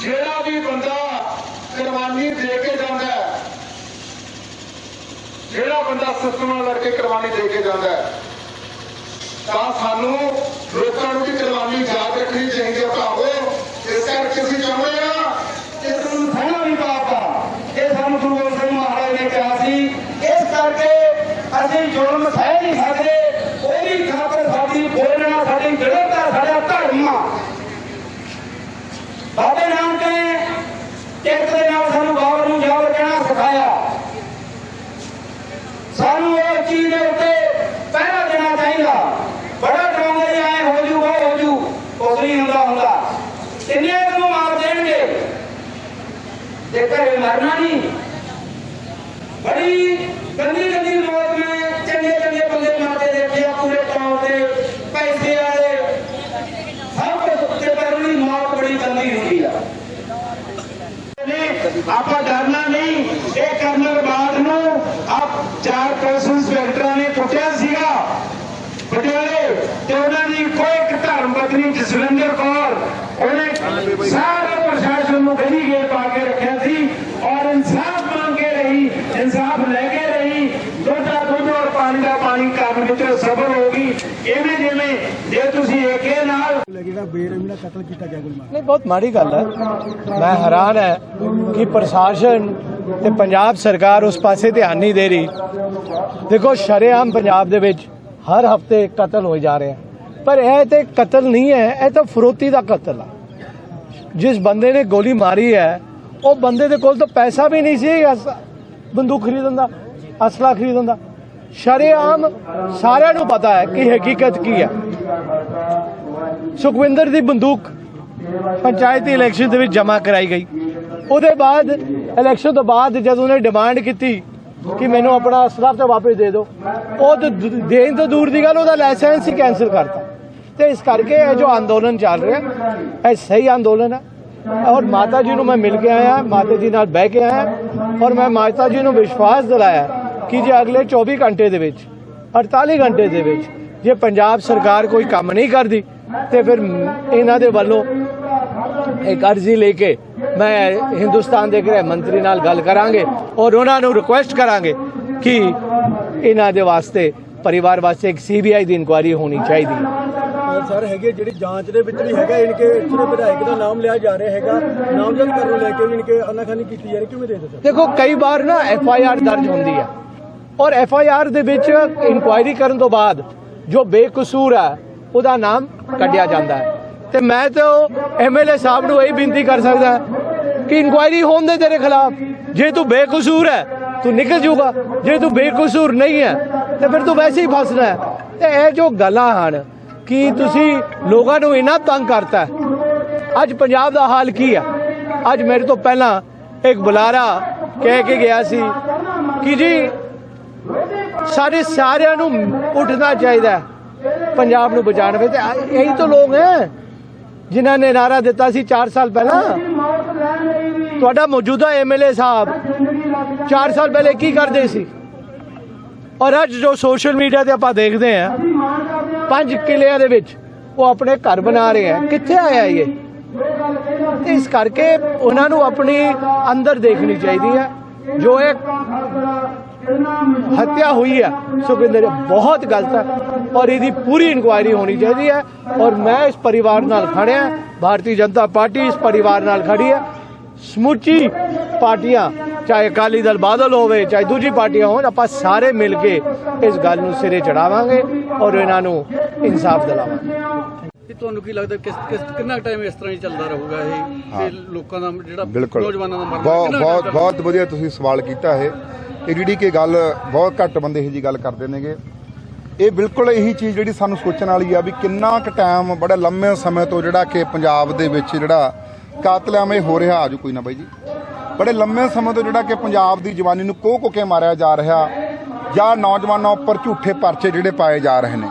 ਜਿਹੜਾ ਵੀ ਬੰਦਾ ਕੁਰਬਾਨੀ ਦੇ ਕੇ ਜਾਂਦਾ ਹੈ, ਜਿਹੜਾ ਬੰਦਾ ਸਿਸਟਮ ਨਾਲ ਲੜ ਕੇ ਕੁਰਬਾਨੀ ਦੇ ਕੇ ਜਾਂਦਾ ਹੈ, ਤਾਂ ਸਾਨੂੰ ਲੋਕਾਂ ਨੂੰ ਵੀ ਕੁਰਬਾਨੀ ਯਾਦ ਰੱਖਣੀ ਚਾਹੀਦੀ ਹੈ ਭਾਵੋ ਇਸ ਕਰਕੇ ਅਸੀਂ ਚਾਹੁੰਦੇ ਹਾਂ ਇਸ ਨੂੰ ਸਹਿਣਾ ਵੀ ਪਾਪਾ ਇਹ ਸਾਨੂੰ ਗੁਰੂ ਗੋਬਿੰਦ ਸਿੰਘ ਮਹਾਰਾਜ ਨੇ ਕਿਹਾ ਸੀ। ਇਸ ਕਰਕੇ ਅਸੀਂ ਜ਼ੁਲਮ ਸਹਿ ਨਹੀਂ ਸਕਦੇ ਉਹਦੀ ਖਾਤਰ ਸਾਡੀ ਬੋਲਣਾ ਸਾਡੀ ਜੜਤਾ ਸਾਡਾ ਧਰਮ ਆ ਬਾਬੇ ਨਾਨਕ ਨੇ ਟਿਕਟ ਦੇ ਨਾਲ ਸਾਨੂੰ ਬਾਬਰ ਨੂੰ ਜਾਵਰ ਕਹਿਣਾ ਸਿਖਾਇਆ ਸਾਨੂੰ ਇਹ ਚੀਜ਼ ਦੇ ਉੱਤੇ ਪਹਿਰਾ ਦੇਣਾ ਚਾਹੀਦਾ ਬੜਾ ਡਰਾਉਂਦੇ ਨੇ ਆਏ ਹੋ ਜੂ ਉਹ ਹੋ ਜੂ ਕੁਛ ਨਹੀਂ ਹੁੰਦਾ ਹੁੰਦਾ ਕਿੰਨੇ ਨੂੰ ਮਾਰ ਦੇਣਗੇ ਜੇ ਘਰੇ ਮਰਨਾ ਨਹੀਂ। ਬੜੀ ਗੰਦੀ ਗੰਦੀ ਮੌਤ ਮੈਂ ਚੰਗੇ ਚੰਗੇ ਬੰਦੇ ਮਰਦੇ ਦੇਖਿਆ ਪੂਰੇ ਟਾਉਂ ਤੇ, ਪੈਸੇ ਵਾਲੇ। ਸਭ ਕੁਝ ਉੱਤੇ ਪਰ ਉਹਦੀ ਮੌਤ ਬੜੀ ਗੰਦੀ ਹੁੰਦੀ ਆ। ਆਪਾਂ ਡਰਨਾ ਨਹੀਂ ਇਹ ਕਰਨਲ ਬਾਦ ਨੂੰ ਆਪ ਚਾਰ ਪੁਲਿਸ ਇੰਸਪੈਕਟਰਾਂ ਨੇ ਕੁੱਟਿਆ ਸੀਗਾ ਪਟਿਆਲੇ ਤੇ ਉਹਨਾਂ ਦੀ ਕੋਈ ਇੱਕ ਧਰਮ ਪਤਨੀ ਜਸਵਿੰਦਰ ਕੌਰ ਉਹਨੇ ਸਾਰੇ ਪ੍ਰਸ਼ਾਸਨ ਨੂੰ ਗਲੀ ਗੇਟ ਪਾ ਕੇ ਰੱਖਿਆ ਸੀ ਔਰ ਇਨਸਾਫ ਮੰਗ ਕੇ ਰਹੀ ਇਨਸਾਫ ਲੈ ਕੇ ਰਹੀ ਦੁੱਧ ਦਾ ਦੁੱਧ ਔਰ ਪਾਣੀ ਦਾ ਪਾਣੀ ਕਰਨ ਵਿੱਚ ਸਬਰ ਹੋ ਗਈ ਐਵੇਂ ਜਿਵੇਂ ਜੇ ਤੁਸੀਂ ਏਕੇ ਨਾਲ ਜਿਹੜਾ ਬੇਰਹਿਮੀ ਨਾਲ ਕਤਲ ਕੀਤਾ ਗਿਆ ਗੁਲਮਾਰ ਨਹੀਂ, ਬਹੁਤ ਮਾੜੀ ਗੱਲ ਹੈ। ਮੈਂ ਹੈਰਾਨ ਹੈ ਕਿ ਪ੍ਰਸ਼ਾਸਨ ਤੇ ਪੰਜਾਬ ਸਰਕਾਰ ਉਸ ਪਾਸੇ ਧਿਆਨ ਨਹੀਂ ਦੇ ਰਹੀ। ਦੇਖੋ, ਸ਼ਰੇਆਮ ਪੰਜਾਬ ਦੇ ਵਿੱਚ ਹਰ ਹਫ਼ਤੇ ਕਤਲ ਹੋਏ ਜਾ ਰਹੇ ਹੈ ਪਰ ਇਹ ਤੇ ਕਤਲ ਨਹੀਂ ਹੈ, ਇਹ ਤਾਂ ਫਰੋਤੀ ਦਾ ਕਤਲ ਆ। ਜਿਸ ਬੰਦੇ ਨੇ ਗੋਲੀ ਮਾਰੀ ਹੈ, ਉਹ ਬੰਦੇ ਦੇ ਕੋਲ ਤਾਂ ਪੈਸਾ ਵੀ ਨਹੀਂ ਸੀ ਬੰਦੂਕ ਖਰੀਦਣ ਦਾ, ਅਸਲਾ ਖਰੀਦਣ ਦਾ। ਸ਼ਰੇਆਮ ਸਾਰਿਆਂ ਨੂੰ ਪਤਾ ਹੈ ਕਿ ਹਕੀਕਤ ਕੀ ਹੈ। ਸੁਖਵਿੰਦਰ ਦੀ ਬੰਦੂਕ ਪੰਚਾਇਤੀ ਇਲੈਕਸ਼ਨ ਦੇ ਵਿੱਚ ਜਮ੍ਹਾਂ ਕਰਾਈ ਗਈ। ਉਹਦੇ ਬਾਅਦ, ਇਲੈਕਸ਼ਨ ਤੋਂ ਬਾਅਦ ਜਦ ਉਹਨੇ ਡਿਮਾਂਡ ਕੀਤੀ ਕਿ ਮੈਨੂੰ ਆਪਣਾ ਸਟਾਫ ਤੇ ਵਾਪਸ ਦੇ ਦਿਓ, ਉਹ ਤਾਂ ਦੇਣ ਤੋਂ ਦੂਰ ਦੀ ਗੱਲ, ਉਹਦਾ ਲਾਇਸੈਂਸ ਹੀ ਕੈਨਸਲ ਕਰਤਾ। ਤੇ ਇਸ ਕਰਕੇ ਇਹ ਜੋ ਅੰਦੋਲਨ ਚੱਲ ਰਿਹਾ, ਇਹ ਸਹੀ ਅੰਦੋਲਨ ਹੈ ਔਰ ਮਾਤਾ ਜੀ ਨੂੰ ਮੈਂ ਮਿਲ ਕੇ ਆਇਆ, ਮਾਤਾ ਜੀ ਨਾਲ ਬਹਿ ਕੇ ਆਇਆ, ਔਰ ਮੈਂ ਮਾਤਾ ਜੀ ਨੂੰ ਵਿਸ਼ਵਾਸ ਦਿਲਾਇਆ ਕਿ ਜੇ ਅਗਲੇ 24 ਘੰਟੇ ਦੇ ਵਿੱਚ 48 ਘੰਟੇ ਦੇ ਵਿੱਚ, ਜੇ ਪੰਜਾਬ ਸਰਕਾਰ ਕੋਈ ਕੰਮ ਨਹੀਂ ਕਰਦੀ ਤੇ ਫਿਰ ਇਹਨਾਂ ਦੇ ਵੱਲੋਂ ਇੱਕ ਅਰਜ਼ੀ ਲੈ ਕੇ ਮੈਂ ਹਿੰਦੁਸਤਾਨ ਦੇ ਗ੍ਰਹਿ ਮੰਤਰੀ ਨਾਲ ਗੱਲ ਕਰਾਂਗੇ ਔਰ ਉਹਨਾਂ ਨੂੰ ਰਿਕੁਐਸਟ ਕਰਾਂਗੇ ਕਿ ਇਹਨਾਂ ਦੇ ਵਾਸਤੇ ਪਰਿਵਾਰ ਵਾਸਤੇ ਇੱਕ ਸੀਬੀਆਈ ਦੀ ਇਨਕੁਆਇਰੀ ਹੋਣੀ ਚਾਹੀਦੀ ਹੈ। ਸਰ ਹੈਗੇ ਜਿਹੜੀ ਜਾਂਚ ਦੇ ਵਿੱਚ ਵੀ ਹੈਗਾ ਇਨਕੇ ਇੱਥੇ ਵਿਧਾਇਕ ਦਾ ਨਾਮ ਲਿਆ ਜਾ ਰਿਹਾ ਹੈਗਾ ਨਾਮਜ਼ਦ ਕਰਨ ਨੂੰ ਲੈ ਕੇ ਇਨਕੇ ਅਨਾਖਾਨੀ ਕੀਤੀ ਜਾ ਰਹੀ ਕਿਵੇਂ ਦੇ ਦਿੱਤਾ? ਦੇਖੋ ਕਈ ਵਾਰ ਨਾ ਐਫ ਆਈ ਆਰ ਦਰਜ ਹੁੰਦੀ ਹੈ। ਔਰ ਐਫ ਆਈ ਆਰ ਦੇ ਵਿੱਚ ਇਨਕੁਆਇਰੀ ਕਰਨ ਤੋਂ ਬਾਅਦ ਜੋ ਬੇਕਸੂਰ ਹੈ ਉਹਦਾ ਨਾਮ ਕੱਢਿਆ ਜਾਂਦਾ ਹੈ। ਤੇ ਮੈਂ ਤਾਂ ਐਮਐਲਏ ਸਾਹਿਬ ਨੂੰ ਇਹ ਬੇਨਤੀ ਕਰ ਸਕਦਾ ਕਿ ਇਨਕੁਆਇਰੀ ਹੋਣ ਦੇ ਤੇਰੇ ਖਿਲਾਫ, ਜੇ ਤੂੰ ਬੇਕਸੂਰ ਹੈ, ਤੂੰ ਨਿਕਲ ਜਾਊਗਾ। ਜੇ ਤੂੰ ਬੇਕਸੂਰ ਨਹੀਂ ਹੈ, ਤੇ ਫਿਰ ਤੂੰ ਵੈਸੇ ਹੀ ਫਸਣਾ ਹੈ। ਤੇ ਇਹ ਜੋ ਗੱਲਾਂ ਹਨ ਕਿ ਤੁਸੀਂ ਲੋਕਾਂ ਨੂੰ ਇਨਾ ਤੰਗ ਕਰਤਾ ਅੱਜ ਪੰਜਾਬ ਦਾ ਹਾਲ ਕੀ ਹੈ? ਅੱਜ ਮੇਰੇ ਤੋਂ ਪਹਿਲਾਂ ਇੱਕ ਬੁਲਾਰਾ ਕਹਿ ਕੇ ਗਿਆ ਸੀ ਕਿ ਜੀ, ਸਾਡੇ ਸਾਰਿਆਂ ਨੂੰ ਉੱਠਣਾ ਚਾਹੀਦਾ ਹੈ। ਪੰਜਾਬ ਨੂੰ ਬਚਾਉਣ ਵਿੱਚ। ਇਹੀ ਤਾਂ ਲੋਕ ਹੈ। ਜਿਨ੍ਹਾਂ ਨੇ ਨਾਰਾ ਦਿੱਤਾ ਸੀ 4 ਸਾਲ ਪਹਿਲਾਂ। ਤੁਹਾਡਾ ਮੌਜੂਦਾ ਐਮਐਲਏ ਸਾਹਿਬ 4 ਸਾਲ ਪਹਿਲੇ ਕੀ ਕਰਦੇ ਸੀ? ਔਰ ਅੱਜ ਜੋ ਸੋਸ਼ਲ ਮੀਡੀਆ ਤੇ ਆਪਾਂ ਦੇਖਦੇ ਹਾਂ, ਪੰਜ ਕਿਲਿਆਂ ਦੇ ਵਿੱਚ ਉਹ ਆਪਣੇ ਘਰ ਬਣਾ ਰਹੇ ਆ ਕਿੱਥੇ ਆਇਆ ਇਹ? ਇਸ ਕਰਕੇ ਉਹਨਾਂ ਨੂੰ ਆਪਣੀ ਅੰਦਰ ਦੇਖਣੀ ਚਾਹੀਦੀ ਹੈ। ਜੋ ਇਹ ਹੱਤਿਆ ਹੋਈ ਹੈ। ਸੁਖਿੰਦਰ ਬਹੁਤ ਗਲਤ ਹੈ ਔਰ ਇਹਦੀ ਪੂਰੀ ਇਨਕੁਆਇਰੀ ਹੋਣੀ ਚਾਹੀਦੀ ਹੈ ਔਰ ਮੈਂ ਇਸ ਪਰਿਵਾਰ ਨਾਲ ਖੜਿਆ ਭਾਰਤੀ ਜਨਤਾ ਪਾਰਟੀ ਇਸ ਪਰਿਵਾਰ ਨਾਲ ਖੜੀ ਹੈ। ਸਮੁੱਚੀ ਪਾਰਟੀਆਂ ਚਾਹੇ ਅਕਾਲੀ ਦਲ ਬਾਦਲ ਹੋਵੇ ਚਾਹੇ ਦੂਜੀ ਪਾਰਟੀਆਂ ਹੋਣ ਆਪਾਂ ਸਾਰੇ ਮਿਲ ਕੇ ਇਸ ਗੱਲ ਨੂੰ ਸਿਰੇ ਚੜਾਵਾਂਗੇ ਔਰ ਇਹਨਾਂ ਨੂੰ ਇਨਸਾਫ ਦਿਲਾਵਾਂਗੇ। ਕਿ ਤੁਹਾਨੂੰ ਕੀ ਲੱਗਦਾ ਕਿਸ ਕਿਸ ਕਿੰਨਾ ਟਾਈਮ ਇਸ ਤਰ੍ਹਾਂ ਹੀ ਚੱਲਦਾ ਰਹੂਗਾ ਇਹ? ਤੇ ਲੋਕਾਂ ਦਾ ਜਿਹੜਾ ਨੌਜਵਾਨਾਂ ਦਾ ਮਰਨਾ ਬਹੁਤ ਬਹੁਤ ਵਧੀਆ ਤੁਸੀਂ ਸਵਾਲ ਕੀਤਾ ਇਹ। ਇਹ ਜਿਹੜੀ ਕਿ ਗੱਲ ਬਹੁਤ ਘੱਟ ਬੰਦੇ ਇਹ ਜੀ ਗੱਲ ਕਰਦੇ ਨੇਗੇ। ਇਹ ਬਿਲਕੁਲ ਇਹੀ ਚੀਜ਼ ਜਿਹੜੀ ਸਾਨੂੰ ਸੋਚਣ ਵਾਲੀ ਆ ਵੀ ਕਿੰਨਾ ਕੁ ਟਾਈਮ ਬੜੇ ਲੰਮੇ ਸਮੇਂ ਤੋਂ ਜਿਹੜਾ ਕਿ ਪੰਜਾਬ ਦੇ ਵਿੱਚ ਜਿਹੜਾ ਕਾਤਲਾਮੇ ਹੋ ਰਿਹਾ, ਆਜੋ ਕੋਈ ਨਾ ਬਾਈ ਜੀ। ਬੜੇ ਲੰਮੇ ਸਮੇਂ ਤੋਂ ਜਿਹੜਾ ਕਿ ਪੰਜਾਬ ਦੀ ਜਵਾਨੀ ਨੂੰ ਕੋਹ ਕੋ ਕੇ ਮਾਰਿਆ ਜਾ ਰਿਹਾ, ਜਾਂ ਨੌਜਵਾਨਾਂ ਉੱਪਰ ਝੂਠੇ ਪਰਚੇ ਜਿਹੜੇ ਪਾਏ ਜਾ ਰਹੇ ਨੇ।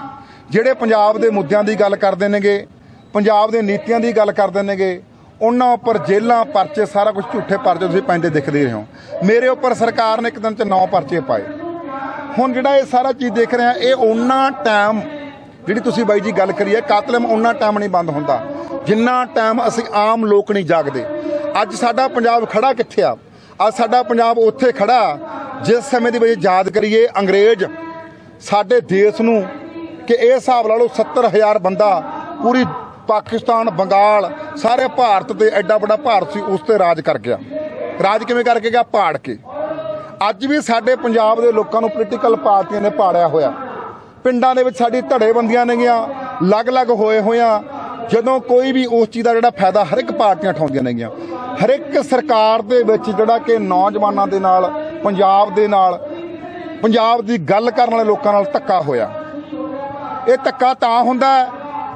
ਜਿਹੜੇ ਪੰਜਾਬ ਦੇ ਮੁੱਦਿਆਂ ਦੀ ਗੱਲ ਕਰਦੇ ਨੇਗੇ, ਪੰਜਾਬ ਦੇ ਨੀਤੀਆਂ ਦੀ ਗੱਲ ਕਰਦੇ ਨੇਗੇ ਉਹਨਾਂ ਉੱਪਰ ਜੇਲਾਂ ਪਰਚੇ, ਸਾਰਾ ਕੁਝ ਝੂਠੇ ਪਰਚੇ ਤੁਸੀਂ ਪੈਂਦੇ ਦਿਖਦੇ ਰਹੇ। ਹੋ ਮੇਰੇ ਉੱਪਰ ਸਰਕਾਰ ਨੇ ਇੱਕ ਦਿਨ ਚ 9 ਪਰਚੇ ਪਾਏ। ਹੁਣ ਜਿਹੜਾ ਇਹ ਸਾਰਾ ਚੀਜ਼ ਦੇਖ ਰਿਹਾ ਇਹ ਉਹਨਾਂ ਟਾਈਮ, ਜਿਹੜੀ ਤੁਸੀਂ ਬਾਈ ਜੀ ਗੱਲ ਕਰੀ ਹੈ ਕਾਤਲਮ ਉਹਨਾਂ ਟਾਈਮ ਨਹੀਂ ਬੰਦ ਹੁੰਦਾ। ਜਿੰਨਾ ਟਾਈਮ ਅਸੀਂ ਆਮ ਲੋਕ ਨਹੀਂ ਜਾਗਦੇ। ਅੱਜ ਸਾਡਾ ਪੰਜਾਬ ਖੜਾ ਕਿੱਥੇ ਆ? ਅੱਜ ਸਾਡਾ ਪੰਜਾਬ ਉੱਥੇ ਖੜਾ। ਜਿਸ ਸਮੇਂ ਦੀ ਵਿੱਚ ਯਾਦ ਕਰੀਏ, ਅੰਗਰੇਜ਼ ਸਾਡੇ ਦੇਸ਼ ਨੂੰ, ਕਿ ਇਹ ਹਿਸਾਬ ਲਾ ਲਓ 70000 ਬੰਦਾ ਪੂਰੀ ਪਾਕਿਸਤਾਨ, ਬੰਗਾਲ, ਸਾਰੇ ਭਾਰਤ ਤੇ ਐਡਾ ਵੱਡਾ ਭਾਰਤ ਸੀ, ਉਸ ਤੇ ਰਾਜ ਕਰ ਗਿਆ। ਰਾਜ ਕਿਵੇਂ ਕਰਕੇ ਗਿਆ? ਪਾੜ ਕੇ। ਅੱਜ ਵੀ ਸਾਡੇ ਪੰਜਾਬ ਦੇ ਲੋਕਾਂ ਨੂੰ ਪੋਲੀਟੀਕਲ ਪਾਰਟੀਆਂ ਨੇ ਪਾੜਿਆ ਹੋਇਆ। ਪਿੰਡਾਂ ਦੇ ਵਿੱਚ ਸਾਡੀ ਧੜੇਬੰਦੀਆਂ ਨੇਗੀਆਂ, ਅਲੱਗ-ਅਲੱਗ ਹੋਏ ਹੋਇਆਂ। ਜਦੋਂ ਕੋਈ ਵੀ ਉਸ ਚੀਜ਼ ਦਾ ਜਿਹੜਾ ਫਾਇਦਾ ਹਰ ਇੱਕ ਪਾਰਟੀਆਂ ਉਠਾਉਂਦੀਆਂ ਨੇਗੀਆਂ। ਹਰ ਇੱਕ ਸਰਕਾਰ ਦੇ ਵਿੱਚ ਜਿਹੜਾ ਕਿ ਨੌਜਵਾਨਾਂ ਦੇ ਨਾਲ, ਪੰਜਾਬ ਦੇ ਨਾਲ, ਪੰਜਾਬ ਦੀ ਗੱਲ ਕਰਨ ਵਾਲੇ ਲੋਕਾਂ ਨਾਲ ਧੱਕਾ ਹੋਇਆ। ਇਹ ਧੱਕਾ ਤਾਂ ਹੁੰਦਾ